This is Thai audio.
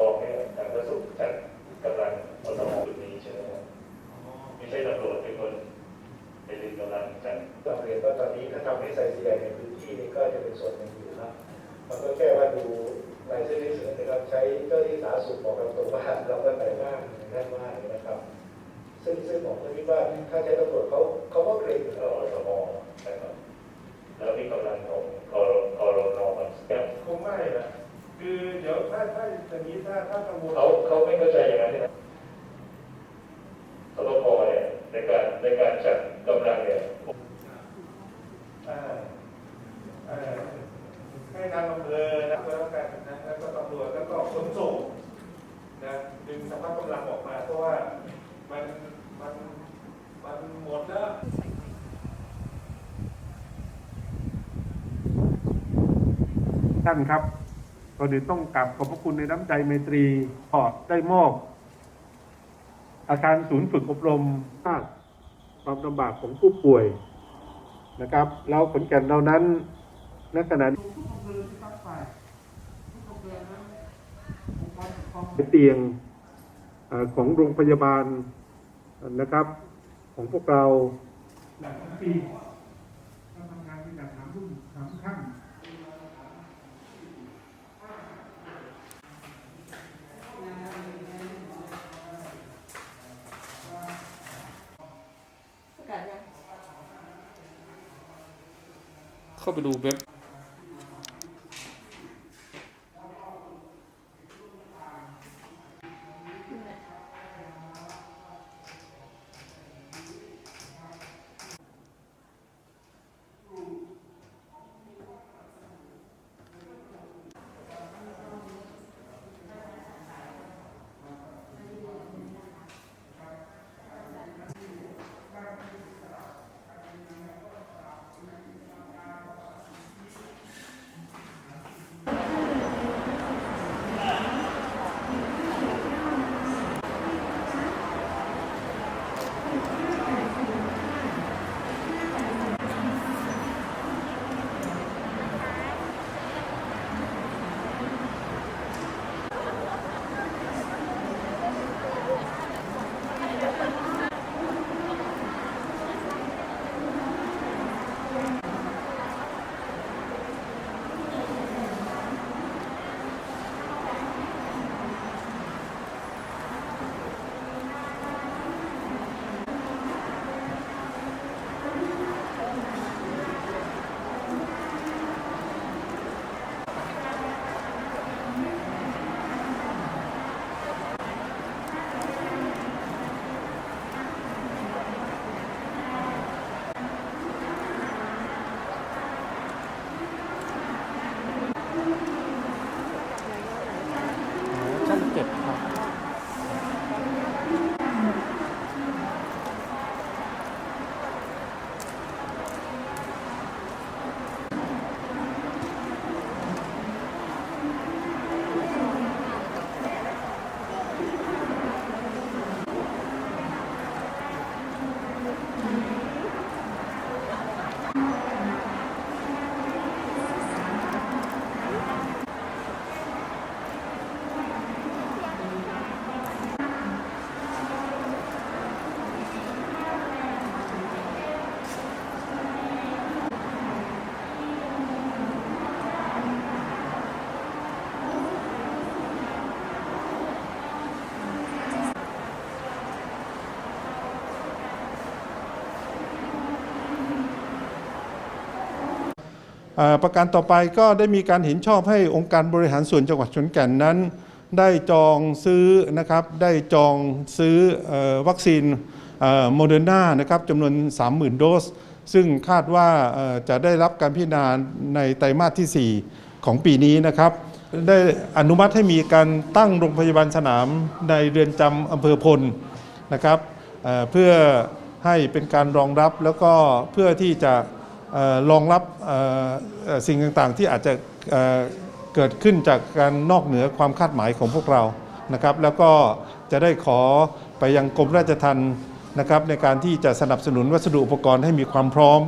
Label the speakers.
Speaker 1: คองเนี่ยทางกระทรวงจัดกำลังอสมจุดนี้ใช่ไหมครับไม่ใช่ตำรวจเป็นคนเป็นดึงกำลังจัด
Speaker 2: ต้องเรียนว่าตอนนี้ถ้าทำให้ใส่สีแดงในพื้นที่นี่ก็จะเป็นส่วนหนึ่งอยู่แล้วมันก็แค่ว่าดูรายชื่อที่เสนอนะครับใช้เจ้าที่สาธารณสุขบอกกับตัวว่าเราก็ไปมากนั่นมากนะครับ ซึ่งซึ่งผมก็คิดว่าถ้าใช้ตำรวจเขาเขาก็เกรง
Speaker 1: เอ่ออสมนะครับแล้วมีกำลังของคอรคอรนมันเนี่ย
Speaker 3: คงไม่นะคือเดี๋ยวถ้าถ้าอย่างนี้ถ้าถ้ากังวล
Speaker 1: เขาเขาไม่เข้าใจอย่างนั้นนะสบคเนี่ยในการในการจัดกำลังเนี่ย
Speaker 3: อ่าอ่า ให้ทางอำเภอนะแล้วกันนะแล้วก็ตำรวจแล้วก็ขนส่งนะดึงสภาพกำลังออกมาเพราะว่ามันมันมันหมดแล้ว
Speaker 4: ท่านครับก่อนอื่นต้องกราบขอบพระคุณในน้ำใจไมตรีขอได้มอบอาคารศูนย์ฝึกอบรมทราบความลำบากของผู้ป่วยนะครับ แล้วผลแก่นเรานั้น ณขณะนี้เป็นเตียงเอ่อของโรงพยาบาลนะครับ ของพวกเราหลังปีเราทำงานเป็นแบบสามรุ่นสามขั้น
Speaker 5: ประกาศยัง
Speaker 6: เข้าไปดูเว็บ
Speaker 4: ประการต่อไปก็ได้มีการเห็นชอบให้องค์การบริหารส่วนจังหวัดขอนแก่นนั้น ได้จองซื้อนะครับได้จองซื้อวัคซีนโมเดอร์นานะครับจำนวน 30,000 โดส ซึ่งคาดว่าจะได้รับการพิจารณาในไตรมาสที่ 4 ของปีนี้นะครับได้อนุมัติให้มีการตั้งโรงพยาบาลสนามในเรือนจำอำเภอพลนะครับเพื่อให้เป็นการรองรับแล้วก็เพื่อที่จะ รองรับสิ่งต่างๆ ที่อาจจะเอ่อเกิดขึ้นจากการนอกเหนือความคาดหมายของพวกเรานะครับ แล้วก็จะได้ขอไปยังกรมราชทัณฑ์นะครับในการที่จะสนับสนุนวัสดุอุปกรณ์ให้มีความพร้อม